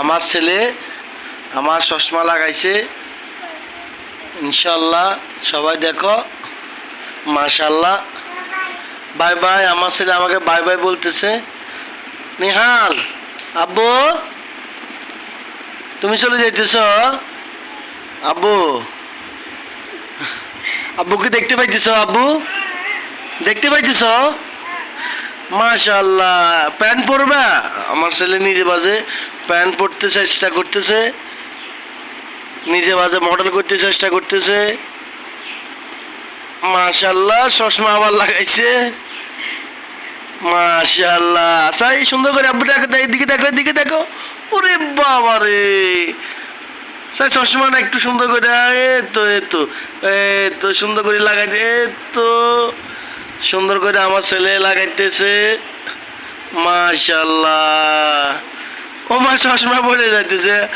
আমার ছেলে আমার চশমা লাগাইছে। ইনশাল্লাহ সবাই দেখো। মাশাল্লাহ বাই বাই, আমার ছেলে আমাকে বাই বাই বলতেছে। নিহাল, আব্বু, তুমি চলে যাইতেছ? আব্বু, আব্বুকে দেখতে পাইতেছ, আব্বু? দেখতে পাইতেছ? মাশাল্লাহ প্যান্ট পরবা? আমার ছেলে নিজে বাজে, প্যান্ট পরতে চেষ্টা করতেছে। নিজে বাজে মডেল করতে চেষ্টা করতেছে। মাশাল্লাহ চশমা আবার লাগাইছে। মাশাল্লাহ সাই সুন্দর করে আব্বু দেখো এদিকে দেখো এদিকে দেখো। ওরে বাবা রে। স্যার চশমাটা একটু সুন্দর করে এ তো এ তো এ তো সুন্দর করে লাগাই এ তো সুন্দর করে আমার ছেলে লাগাইতেছে। মাশাল্লাহ ও মা, চশমা পড়ে যাইতেছে।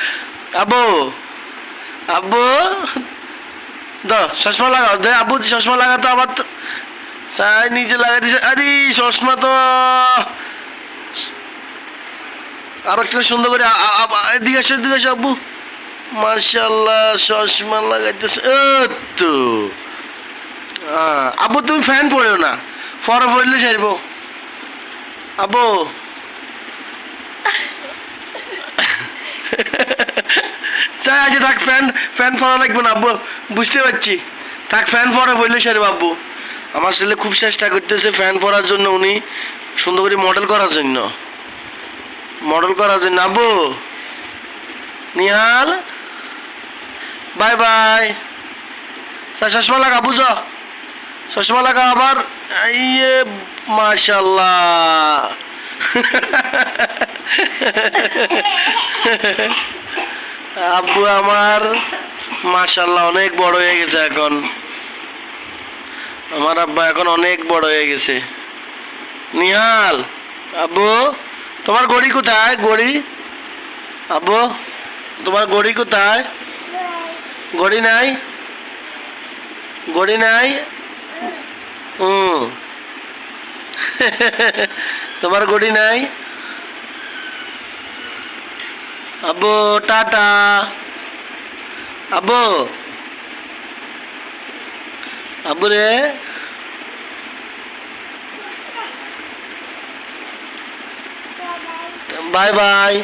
আব্বু আব্বু, দ, চশমা লাগাও। দে, আব্বু চশমা লাগাতো আবার সাই নিচে লাগাই দিছে। আরে, চশমা তো। আরও একটু সুন্দর করে এদিকে আসো এদিকে আসো, আব্বু। মার্শাল্লাহ চশমা লাগাইতেছে। তো। আব্বু, তুমি ফ্যান পড়েও না। ফর পড়লে সারব আব্বু। চাই আছে থাক, ফ্যান ফ্যান পরা লাগবে না, আব্বু। বুঝতে পারছি। থাক, ফ্যান পরা পড়লে সারব আব্বু। আমার ছেলে খুব চেষ্টা করতেছে ফ্যান পরার জন্য উনি সুন্দর করে মডেল করার জন্য। মডেল করার জন্য। আব্বু। নিহাল। Bye bye. চশমা লাগা বুঝো? চশমা লাগা আবার ইয়ে মাশাল্লাহ। আব্বু আমার, মাশাল্লাহ, অনেক বড় হয়ে গেছে এখন। আমার আব্বা এখন অনেক বড় হয়ে গেছে। নিহাল, আব্বু, তোমার গড়ি কোথায়? গড়ি? আব্বু, তোমার গড়ি কোথায়? গড়ি নাই? গড়ি নাই? হুম তোমার গড়ি নাই? আব্বু, টাটা। আব্বু। আব্বু রে। Bye bye.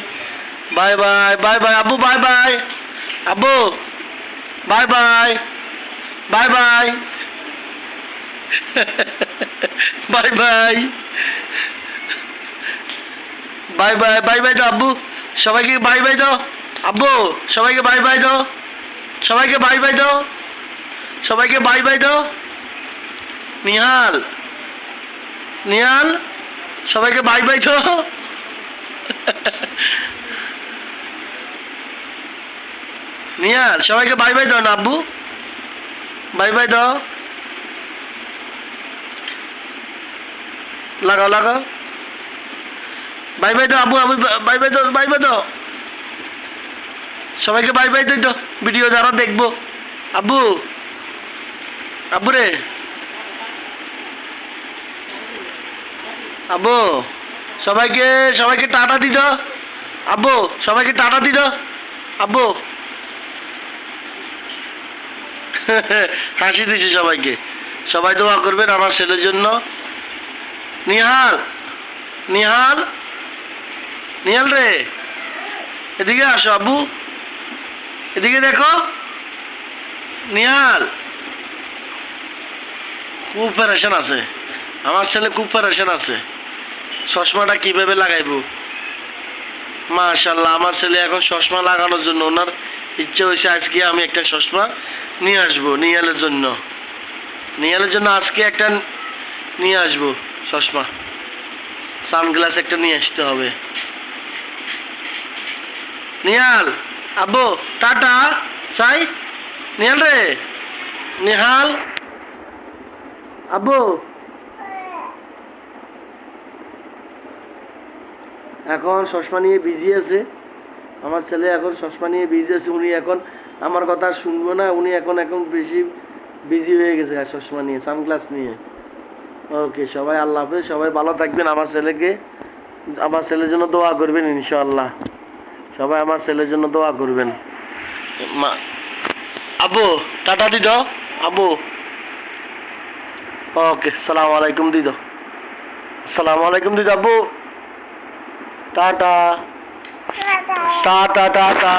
Bye bye bye bye. আব্বু, বাই বাই। আব্বু। Bye bye. Bye bye. Bye bye bye bye bye bye দাও, আব্বু। সবাইকে বাই বাই দাও। আব্বু, সবাইকে বাই বাই দাও। সবাইকে বাই বাই দাও। সবাইকে বাই বাই দাও। নিহাল। নিহাল, সবাইকে বাই বাই দাও। নিহাল, সবাইকে বাই বাই দাও না, আব্বু। বাই বাই দাও। লাগাও লাগাও বাই বাই, দাও আব্বু আবু, বাই বাই, দাও, বাই বাই, দাও। সবাইকে বাই বাই দিই তো ভিডিও যারা দেখব। আব্বু আব্বু রে। আব্বু সবাইকে সবাইকে টাটা দিত আব্বু সবাইকে টাটা দিত আব্বু হাসি দিছি সবাইকে। সবাই দোয়া করবেন আমার ছেলের জন্য। নিহাল নিহাল নিহাল রে। এদিকে আসো আব্বু। এদিকে দেখো। নিহাল। খুব প্যারেশন আছে। আমার ছেলে খুব প্যারেশন আছে। চশমাটা কীভাবে লাগাইবো? মাশাল্লাহ আমার ছেলে এখন চশমা লাগানোর জন্য ওনার ইচ্ছে হয়েছে আজকে আমি একটা চশমা নিয়ে আসব নিয়ালের জন্য। নিয়ালের জন্য আজকে একটা নিয়ে আসব। চশমা। সানগ্লাস একটা নিয়ে আসতে হবে। নিহাল, আব্বু, টাটা, সাই, নিহাল রে। নিহাল, আব্বু। এখন চশমা নিয়ে বিজি আছে। আমার ছেলে এখন চশমা নিয়ে বিজি আছে। উনি এখন আমার কথা শুনব না। উনি এখন এখন বেশি বিজি হয়ে গেছে চশমা নিয়ে, সানগ্লাস নিয়ে। ওকে সবাই আল্লাহ হাফেজ সবাই ভালো থাকবেন আমার ছেলেকে। আমার ছেলের জন্য দোয়া করবেন ইনশাআল্লাহ। সবাই আমার ছেলের জন্য দোয়া করবেন। মা আব্বু টাটা দিদ আব্বু ওকে সালাম আলাইকুম দিদ সালাম আলাইকুম দিদ আব্বু টাটা। Tata tata.